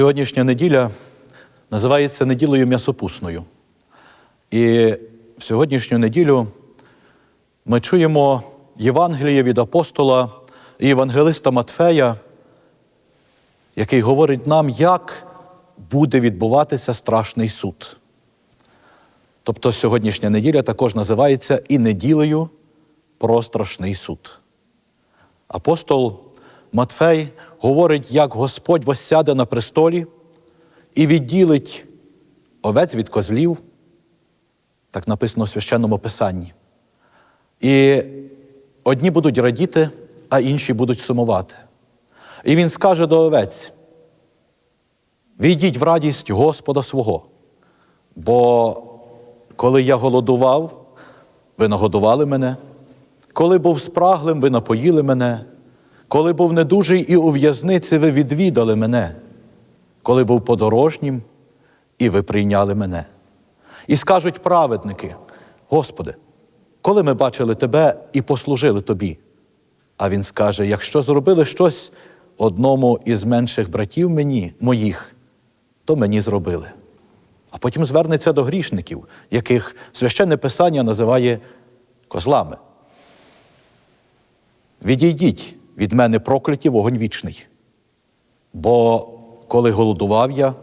Сьогоднішня неділя називається неділею м'ясопусною. І в сьогоднішню неділю ми чуємо Євангеліє від апостола і євангелиста Матфея, який говорить нам, як буде відбуватися страшний суд. Тобто сьогоднішня неділя також називається і неділею про страшний суд. Апостол Матфей говорить, як Господь воссяде на престолі і відділить овець від козлів, так написано в священному Писанні. І одні будуть радіти, а інші будуть сумувати. І він скаже до овець: війдіть в радість Господа свого, бо коли я голодував, ви нагодували мене, коли був спраглим, ви напоїли мене, коли був недужий і у в'язниці, ви відвідали мене, коли був подорожнім, і ви прийняли мене. І скажуть праведники: Господи, коли ми бачили Тебе і послужили Тобі. А він скаже: якщо зробили щось одному із менших братів мені, моїх, то мені зробили. А потім звернеться до грішників, яких священне Писання називає козлами. Відійдіть від мене прокляті вогонь вічний. Бо коли голодував я,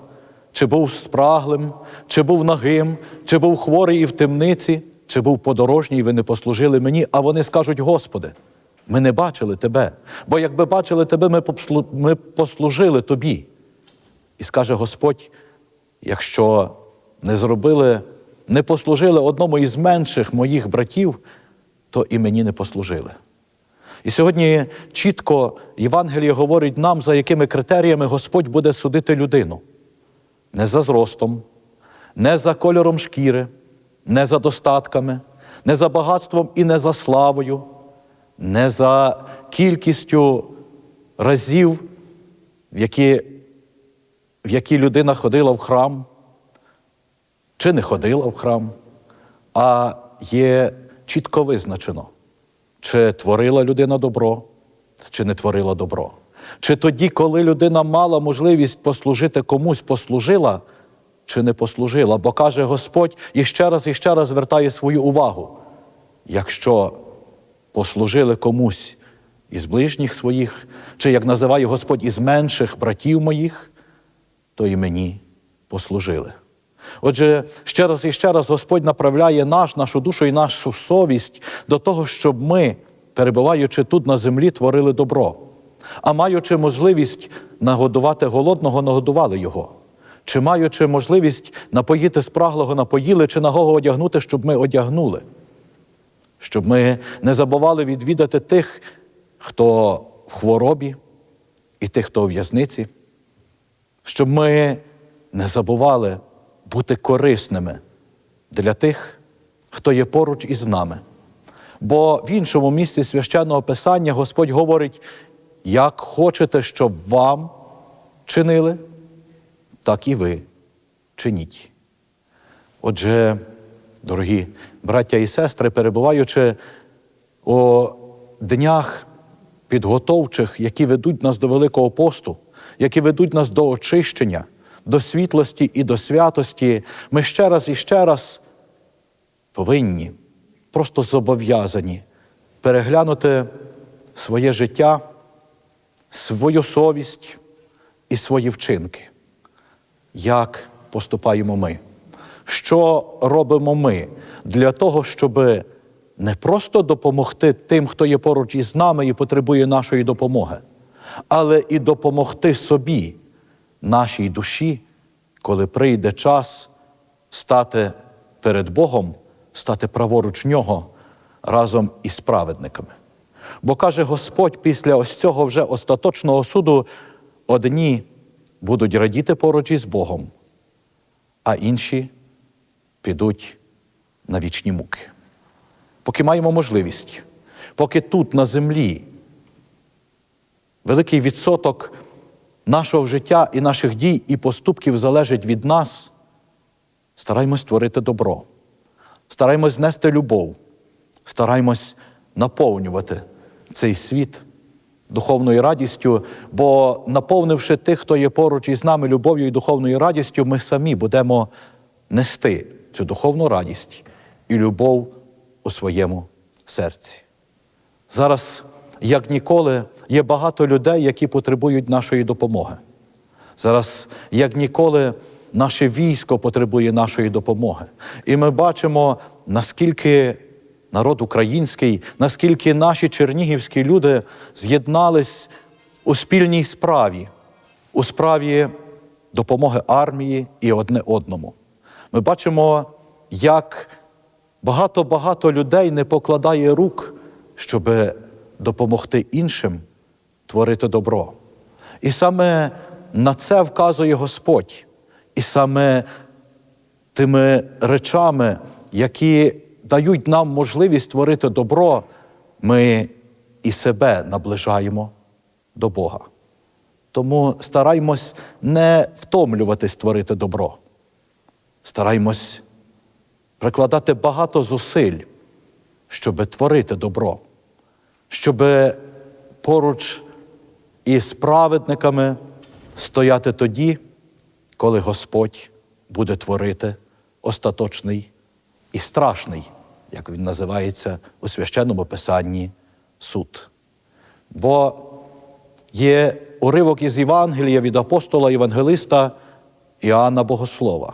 чи був спраглим, чи був нагим, чи був хворий і в темниці, чи був подорожній, ви не послужили мені, а вони скажуть: Господи, ми не бачили Тебе, бо якби бачили Тебе, ми, попслу... ми послужили Тобі. І скаже Господь, якщо не зробили, не послужили одному із менших моїх братів, то і мені не послужили. І сьогодні чітко Євангеліє говорить нам, за якими критеріями Господь буде судити людину. Не за зростом, не за кольором шкіри, не за достатками, не за багатством і не за славою, не за кількістю разів, в які, в які людина ходила в храм, чи не ходила в храм, а є чітко визначено, чи творила людина добро, чи не творила добро. Чи тоді, коли людина мала можливість послужити комусь, послужила, чи не послужила, бо каже Господь і ще раз і ще раз звертає свою увагу. Якщо послужили комусь із ближніх своїх, чи, як називає Господь, із менших братів моїх, то і мені послужили. Отже, ще раз і ще раз Господь направляє наш, нашу душу і нашу совість до того, щоб ми, перебуваючи тут на землі, творили добро. А маючи можливість нагодувати голодного, нагодували його. Чи маючи можливість напоїти спраглого, напоїли, чи нагого одягнути, щоб ми одягнули, щоб ми не забували відвідати тих, хто в хворобі, і тих, хто у в'язниці, щоб ми не забували бути корисними для тих, хто є поруч із нами. Бо в іншому місці священного Писання Господь говорить, як хочете, щоб вам чинили, так і ви чиніть. Отже, дорогі браття і сестри, перебуваючи у днях підготовчих, які ведуть нас до Великого посту, які ведуть нас до очищення, до світлості і до святості, ми ще раз і ще раз повинні, просто зобов'язані переглянути своє життя свою совість і свої вчинки. Як поступаємо ми? Що робимо ми для того, щоб не просто допомогти тим, хто є поруч із нами і потребує нашої допомоги, але і допомогти собі, нашій душі, коли прийде час стати перед Богом, стати праворуч нього разом із праведниками. Бо каже Господь, після ось цього вже остаточного суду одні будуть радіти поруч із Богом, а інші підуть на вічні муки. Поки маємо можливість, поки тут, на землі, великий відсоток нашого життя і наших дій і поступків залежить від нас, стараймось творити добро, стараймось знести любов, стараймось наповнювати цей світ духовною радістю, бо наповнивши тих, хто є поруч із нами любов'ю і духовною радістю, ми самі будемо нести цю духовну радість і любов у своєму серці. Зараз, як ніколи, є багато людей, які потребують нашої допомоги. Зараз, як ніколи, наше військо потребує нашої допомоги. І ми бачимо, наскільки народ український, наскільки наші чернігівські люди з'єднались у спільній справі, у справі допомоги армії і одне одному. Ми бачимо, як багато-багато людей не покладає рук, щоб допомогти іншим творити добро. І саме на це вказує Господь. І саме тими речами, які дають нам можливість творити добро, ми і себе наближаємо до Бога. Тому стараймось не втомлюватись творити добро. Стараймось прикладати багато зусиль, щоб творити добро, щоб поруч із праведниками стояти тоді, коли Господь буде творити остаточний і страшний, як він називається у священному писанні, суд. Бо є уривок із Євангелія від апостола Євангелиста Іоанна Богослова.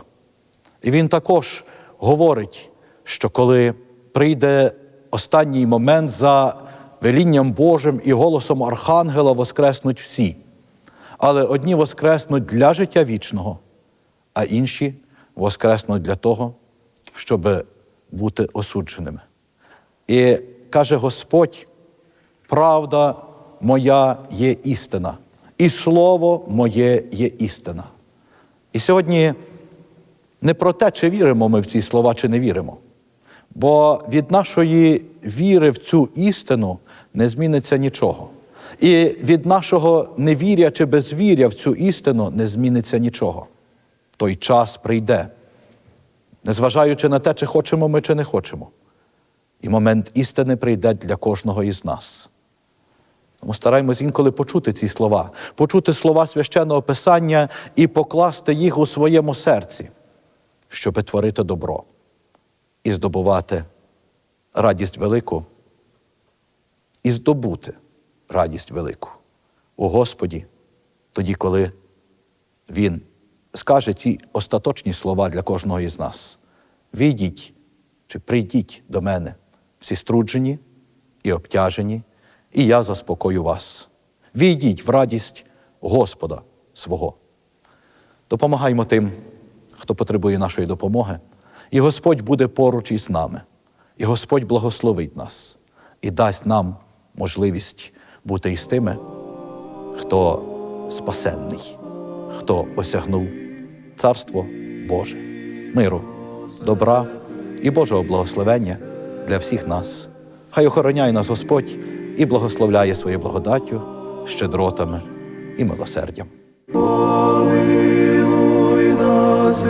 І він також говорить, що коли прийде останній момент за велінням Божим і голосом Архангела воскреснуть всі. Але одні воскреснуть для життя вічного, а інші воскреснуть для того, щоб бути осудженими. І каже Господь: правда моя є істина, і слово моє є істина. І сьогодні не про те, чи віримо ми в ці слова, чи не віримо. Бо від нашої віри в цю істину не зміниться нічого. І від нашого невір'я чи безвір'я в цю істину не зміниться нічого. Той час прийде, незважаючи на те, чи хочемо ми, чи не хочемо. І момент істини прийде для кожного із нас. Тому стараємось інколи почути ці слова, почути слова священного Писання і покласти їх у своєму серці, щоб творити добро і здобувати радість велику, і здобути радість велику у Господі, тоді, коли Він скаже ці остаточні слова для кожного із нас. Війдіть чи прийдіть до мене, всі струджені і обтяжені, і я заспокою вас. Війдіть в радість Господа свого. Допомагаймо тим, хто потребує нашої допомоги, і Господь буде поруч із нами, і Господь благословить нас і дасть нам можливість бути із тими, хто спасенний, хто осягнув Царство Боже, миру, добра і Божого благословення для всіх нас. Хай охороняє нас Господь і благословляє своєю благодаттю, щедротами і милосердям. Помилуй нас,